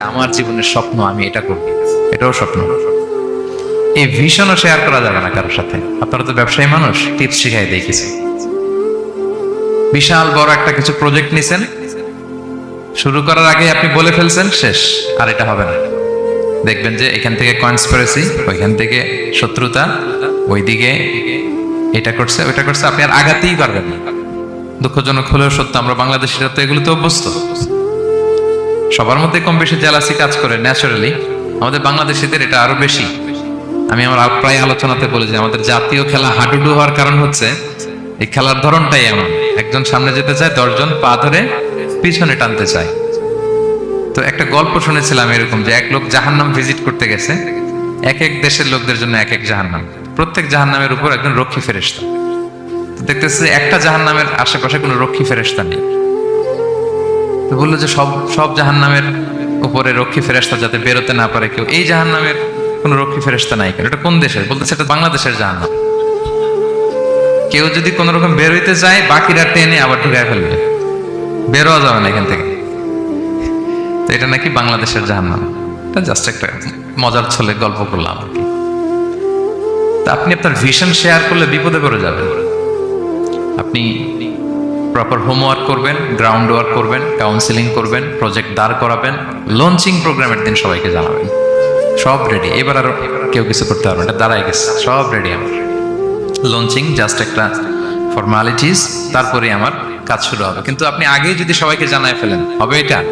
আমার জীবনের স্বপ্ন, আমি এটা করব। এটাও স্বপ্ন। এই ভিশনও শেয়ার করা যাবে না কারোর সাথে। আপনারা তো ব্যবসায়ী মানুষ টিপস শিখাই দিয়ে কিছু বিশাল বড় একটা কিছু প্রজেক্ট নিছেন। শুরু করার আগে আপনি বলে ফেলছেন, শেষ। আর এটা হবে না। দেখবেন যে এখান থেকে কনস্পিরেসি ওইখান থেকে শত্রুতা, ওইদিকে এটা করছে, ওইটা করছে। আপনি আর আগাতেই পারবেন না। দুঃখজনক হলেও সত্য, আমরা বাংলাদেশিরা তো এগুলোতে অভ্যস্ত। সবার মধ্যে কম বেশি জেলাসি কাজ করে ন্যাচারালি আমাদের বাংলাদেশিদের এটা আরও বেশি। আমি আমার প্রায় আলোচনাতে বলি যে আমাদের জাতীয় খেলা হাডুডু হওয়ার কারণ হচ্ছে, এই খেলার ধরনটাই এমন। একজন সামনে যেতে চায়, দশজন পা ধরে পিছনে টানতে চায়। তো একটা গল্প শুনেছিলাম এরকম যে, এক লোক জাহান্নাম ভিজিট করতে গেছে, এক এক দেশের লোকদের জন্য এক এক জাহান্নাম। প্রত্যেক জাহান্নামের উপর একজন রক্ষী ফেরেস্তা দেখতেছে একটা জাহান্নামের আশেপাশে কোনো রক্ষী ফেরেস্তা নেই। তো বলল যে সব সব জাহান নামের উপরে রক্ষী ফেরেস্তা যাতে বেরোতে না পারে কেউ। এই জাহান নামের কোন রক্ষী ফেরেস্তা নাই কেন? এটা কোন দেশের? বলতেছে এটা বাংলাদেশের জাহান নাম কেউ যদি কোন রকম বেরোইতে চায় বাকিরা টেনে আবার ঢুকায় ফেলবে। বেরোয়া যাবে না এখান থেকে। তো এটা নাকি বাংলাদেশের জাহান নাম এটা জাস্ট একটা মজার ছলে গল্প করলাম আর কি। তা আপনি আপনার ভিশন শেয়ার করলে বিপদে পড়ে যাবেন। আপনি প্রপার হোমওয়ার্ক করবেন গ্রাউন্ড ওয়ার্ক করবেন কাউন্সিলিং করবেন প্রজেক্ট দাঁড় করাবেন লঞ্চিং প্রোগ্রামের দিন সবাইকে জানাবেন। সব রেডি এবার আর কেউ কিছু করতে পারবে না। দাঁড়ায় গেছে। সব রেডি আমার। লঞ্চিং জাস্ট একটা ফর্মালিটিস তারপরে আমার কাজ শুরু হবে। কিন্তু আপনি আগেই যদি সবাইকে জানায় ফেলেন, হবে এটা?